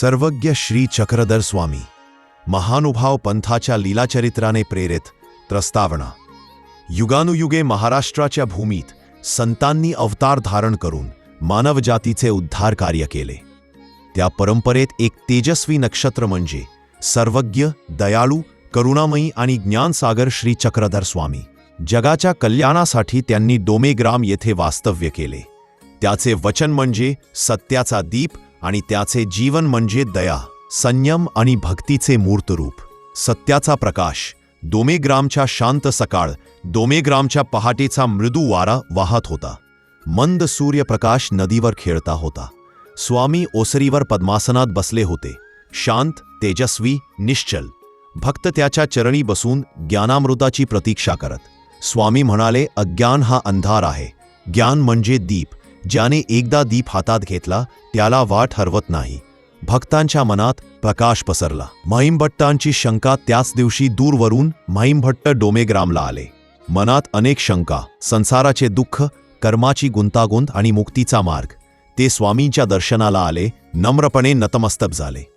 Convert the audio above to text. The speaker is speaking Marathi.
सर्वज्ञ श्री चक्रधर स्वामी महानुभाव पंथाच्या लीलाचरित्राने प्रेरित प्रस्तावना. युगानुयुगे महाराष्ट्राच्या भूमीत संतांनी अवतार धारण करून मानवजातीचे उद्धार कार्य केले. त्या परंपरेत एक तेजस्वी नक्षत्र म्हणजे सर्वज्ञ दयाळू करुणामयी आणि ज्ञानसागर श्री चक्रधर स्वामी. जगाच्या कल्याणासाठी त्यांनी डोमेग्राम येथे वास्तव्य केले. त्याचे वचन म्हणजे सत्याचा दीप आणि त्याचे जीवन म्हणजे दया संयम आणि भक्तीचे मूर्तरूप. सत्याचा प्रकाश दोमेग्रामच्या शांत सकाळ दोमेग्रामच्या पहाटेचा मृदू वारा वाहत होता. मंद सूर्यप्रकाश नदीवर खेळता होता. स्वामी ओसरीवर पद्मासनात बसले होते. शांत तेजस्वी निश्चल. भक्त त्याच्या चरणी बसून ज्ञानामृताची प्रतीक्षा करत. स्वामी म्हणाले अज्ञान हा अंधार आहे. ज्ञान म्हणजे दीप. ज्याने एकदा दीप हातात घेतला त्याला वाट हरवत नाही. भक्तांच्या मनात प्रकाश पसरला. महिमभट्टांची शंका त्याच दिवशी दूरवरून महिमभट्ट डोमेग्रामला आले. मनात अनेक शंका संसाराचे दुःख कर्माची गुंतागुंत आणि मुक्तीचा मार्ग. ते स्वामींच्या दर्शनाला आले नम्रपणे नतमस्तक झाले.